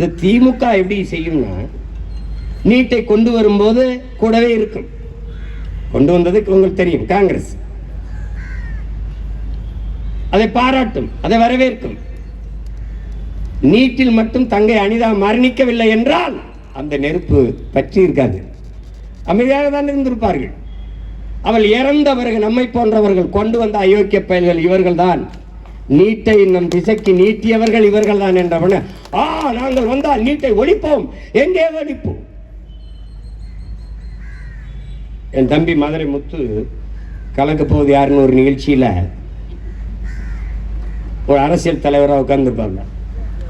இந்த திமுக எப்படி செய்யும்னா நீட்டை கொண்டு வரும்போது கூடவே இருக்கும். கொண்டு வந்தது உங்களுக்கு தெரியும் காங்கிரஸ். அதை பாராட்டும் அதை வரவேற்கும். நீட்டில் மட்டும் தங்கை அனிதா மரணிக்கவில்லை என்றால் அந்த நெருப்பு பற்றி இருக்காது. அமைதியாக தான் இருந்திருப்பார்கள். அவள் இறந்த பிறகு நம்மை போன்றவர்கள் கொண்டு வந்த அயோக்கிய பயல்கள் இவர்கள் தான் நீட்டை நம் திசைக்கு நீட்டியவர்கள் இவர்கள் தான் என்றவன. ஆ நாங்கள் வந்தால் நீட்டை ஒழிப்போம். எங்கே ஒழிப்போம் என் தம்பி மதுரை முத்து கலக்க போகுது யாருன்னு ஒரு நிகழ்ச்சியில். ஒரு அரசியல் தலைவராக உட்கார்ந்துருப்பாங்க.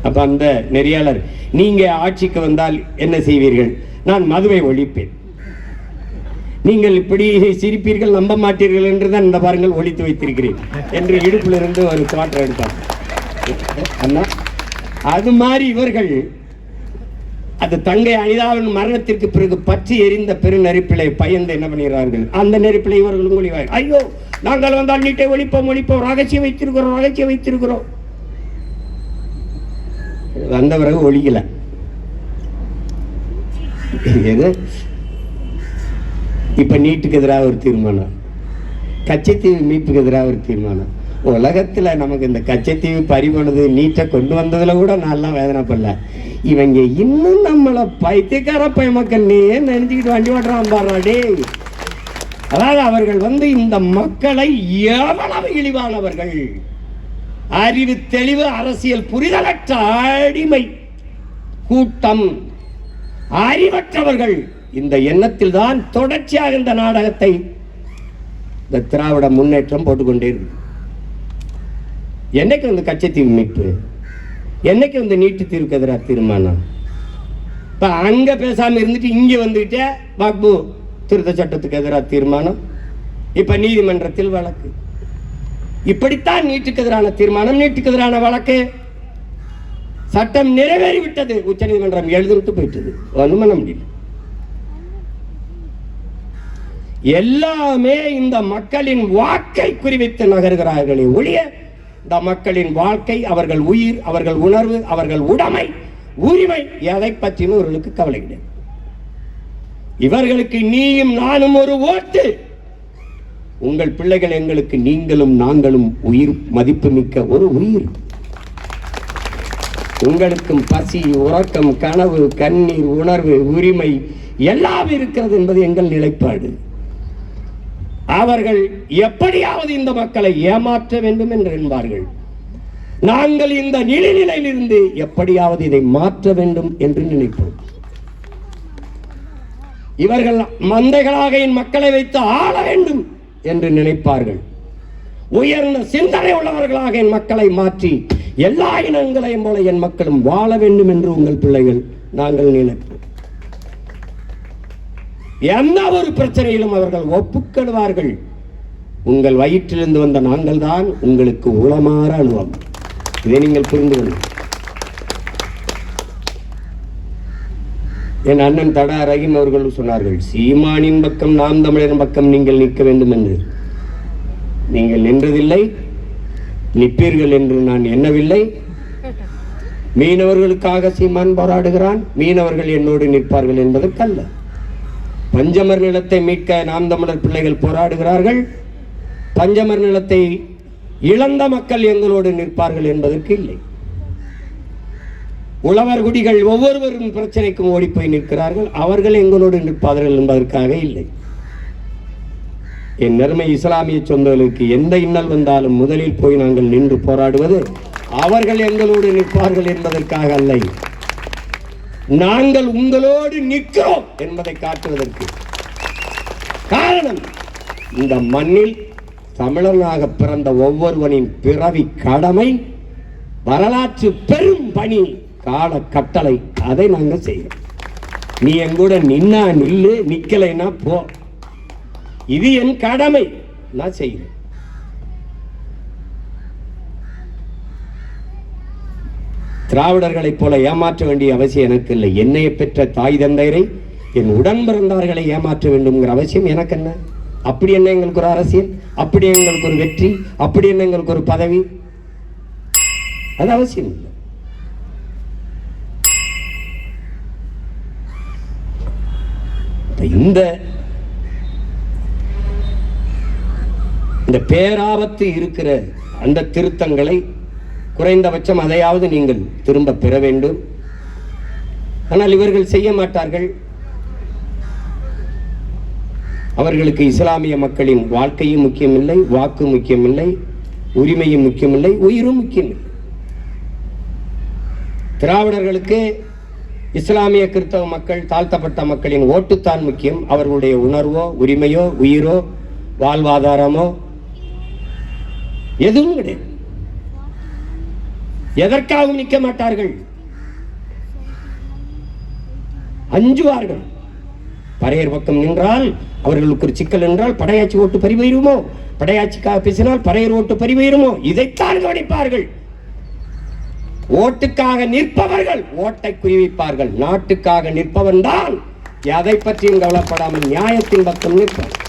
அப்போ அந்த நெறியாளர் நீங்கள் ஆட்சிக்கு வந்தால் என்ன செய்வீர்கள்? நான் மதுவை ஒழிப்பேன். நீங்கள் இப்படி சிரிப்பீர்கள் நம்ப மாட்டீர்கள் என்று தான் இந்த பாருங்கள் ஒழித்து வைத்திருக்கிறேன். என்று இடுப்பிலிருந்து ஒரு குவாட்டர் எடுத்தார் அண்ணா அது மாதிரி இவர்கள் அது தங்கை அனிதாவின் மரணத்திற்கு பிறகு பற்றி எரிந்த பெரு நெருப்பிலை பயந்து என்ன பண்ணுகிறார்கள் அந்த நெருப்பிலை இவர்களும் ஒளிவார்கள் ஐயோ நாங்கள் வந்தால் நீட்டை ஒழிப்போம் ஒழிப்போம் ரகசியம் வைத்திருக்கிறோம் ரகசியம் வைத்திருக்கிறோம். வந்த பிறகு ஒழிக்கல. எது? இப்போ நீட்டுக்கு எதிராக ஒரு தீர்மானம். கச்சத்தீவு மீட்புக்கு எதிராக ஒரு தீர்மானம். உலகத்தில் நமக்கு இந்த கச்சத்தீவு பறிபோனது நீட்டை கொண்டு வந்ததில் கூட நான்லாம் வேதனைப்படல. இவங்க இன்னும் நம்மளை பைத்தியக்கார பயமக்கண்ணே நினைச்சுக்கிட்டு வண்டி ஓட்டுறான் பாருடா அதாவது அவர்கள் வந்து இந்த மக்களை எவ்வளவு இழிவானவர்கள். அறிவு தெளிவு அரசியல் புரிதலற்ற அடிமை கூட்டம். அறிவற்றவர்கள். இந்த எண்ணத்தில் தான் தொடர்ச்சியாக இந்த நாடகத்தை இந்த திராவிட முன்னேற்றம் போட்டுக்கொண்டே இருக்கு என்னைக்கு வந்து கச்சத்தீவு மீட்பு? என்னைக்கு வந்து நீட்டு தீர்வுக்கு எதிராக தீர்மானம்? இப்போ அங்கே பேசாமல் இருந்துட்டு இங்கே வந்துட்டே பாக்பு திருத்த சட்டத்துக்கு எதிராக தீர்மானம்? இப்போ நீதிமன்றத்தில் வழக்கு. இப்படித்தான் நீட்டுக்கு எதிரான தீர்மானம் நீட்டுக்கு எதிரான வழக்கு. சட்டம் நிறைவேறிவிட்டது. உச்சநீதிமன்றம் எழுதிவிட்டு போயிட்டது. ஒன்றும் பண்ண முடியல. எல்லாமே இந்த மக்களின் வாக்கை குறிவித்து நகர்கிறார்களே ஒழிய இந்த மக்களின் வாழ்க்கை அவர்கள் உயிர் அவர்கள் உணர்வு அவர்கள் உடைமை உரிமை எதை பற்றியும் இவர்களுக்கு கவலை கிடையாது. இவர்களுக்கு நீயும் நானும் ஒரு ஓட்டு. உங்கள் பிள்ளைகள் எங்களுக்கு நீங்களும் நாங்களும் உயிர் மதிப்புமிக்க ஒரு உயிர். உங்களுக்கும் பசி உறக்கம் கனவு கண்ணீர் உணர்வு உரிமை எல்லாம் இருக்கிறது என்பது எங்கள் நிலைப்பாடு. அவர்கள் எப்படியாவது இந்த மக்களை ஏமாற்ற வேண்டும் என்று என்பார்கள் நாங்கள் இந்த நிலையிலிருந்து எப்படியாவது இதை மாற்ற வேண்டும் என்று நினைப்போம். இவர்கள் மந்தைகளாக என் மக்களை வைத்து ஆள வேண்டும் என்று நினைப்பார்கள். உயர்ந்த சிந்தனை உள்ளவர்களாக என் மக்களை மாற்றி எல்லா இனங்களையும் போல என் மக்களும் வாழ வேண்டும் என்று உங்கள் பிள்ளைகள் நாங்கள் நினைப்போம். எந்த ஒரு பிரச்சனையிலும் அவர்கள் ஒப்புக்கொள்வார்கள். உங்கள் வயிற்றிலிருந்து வந்த நாங்கள் தான் உங்களுக்கு உளமாற அனுபவம். இதை நீங்கள் புரிந்து கொள்ளுங்கள். என் அண்ணன் தடா ரஹீம் அவர்கள் சொன்னார்கள் சீமானின் பக்கம் நாம் தமிழரின் பக்கம் நீங்கள் நிற்க வேண்டும் என்று. நீங்கள் நின்றதில்லை நிற்பீர்கள் என்று நான் எண்ணவில்லை. மீனவர்களுக்காக சீமான் போராடுகிறான் மீனவர்கள் என்னோடு நிற்பார்கள் என்பதற்கல்ல. பஞ்சமர் நிலத்தை மீட்க நாம் தமிழர் பிள்ளைகள் போராடுகிறார்கள். பஞ்சமர் நிலத்தை இழந்த மக்கள் எங்களோடு நிற்பார்கள் என்பதற்கு இல்லை. உழவர் குடிகள் ஒவ்வொருவரும் பிரச்சனைக்கும் ஓடிப்போய் நிற்கிறார்கள். அவர்கள் எங்களோடு நிற்பார்கள் என்பதற்காக இல்லை. என் நெருமை இஸ்லாமிய சொந்தங்களுக்கு எந்த இன்னல் வந்தாலும் முதலில் போய் நாங்கள் நின்று போராடுவது அவர்கள் எங்களோடு நிற்பார்கள் என்பதற்காக அல்ல. நாங்கள் உங்களோடு நிற்கிறோம் என்பதை காட்டுவதற்கு காரணம் இந்த மண்ணில் தமிழனாக பிறந்த ஒவ்வொருவனின் பிறவி கடமை வரலாற்று பெரும் பணி கால கட்டளை அதை நாங்கள் செய்யறோம் நீ எங்கூட நின்னா நில்லு நிக்கலைன்னா போ. இது என் கடமை நான் செய்கிறேன். திராவிடர்களைப் போல ஏமாற்ற வேண்டிய அவசியம் எனக்கு இல்லை. என்னையை பெற்ற தாய் தந்தையரை என் உடன் பிறந்தார்களை ஏமாற்ற வேண்டும்ங்கிற அவசியம் எனக்கு என்ன? அப்படி என்ன எங்களுக்கு ஒரு அரசியல்? அப்படி எங்களுக்கு ஒரு வெற்றி? அப்படி என்ன எங்களுக்கு ஒரு பதவி? அது அவசியம் இல்லை. இந்த இந்த பேராபத்து இருக்கிற அந்த திருத்தங்களை குறைந்தபட்சம் அதையாவது நீங்கள் திரும்ப பெற வேண்டும். ஆனால் இவர்கள் செய்ய மாட்டார்கள். அவர்களுக்கு இஸ்லாமிய மக்களின் வாழ்க்கையும் முக்கியமில்லை வாக்கு முக்கியமில்லை உரிமையும் முக்கியமில்லை உயிரும் முக்கியமில்லை. திராவிடர்களுக்கு இஸ்லாமிய கிறிஸ்தவ மக்கள் தாழ்த்தப்பட்ட மக்களின் ஓட்டுத்தான் முக்கியம். அவர்களுடைய உணர்வோ உரிமையோ உயிரோ வாழ்வாதாரமோ எதுவும் கிடையாது. எதற்காகவும் நிற்க மாட்டார்கள்? அஞ்சுவார்கள். பறையர் பக்கம் நின்றால் அவர்களுக்கு ஒரு சிக்கல் என்றால் படையாச்சி ஓட்டு பறிவயிருமோ படையாட்சிக்காக பேசினால் பறையர் ஓட்டு பறிவயிருமோ இதைத்தான் கவனிப்பார்கள். ஓட்டுக்காக நிற்பவர்கள் ஓட்டை குறிவிப்பார்கள். நாட்டுக்காக நிற்பவன் தான் எதை பற்றியும் கவலைப்படாமல் நியாயத்தின் பக்கம் நிற்பார்.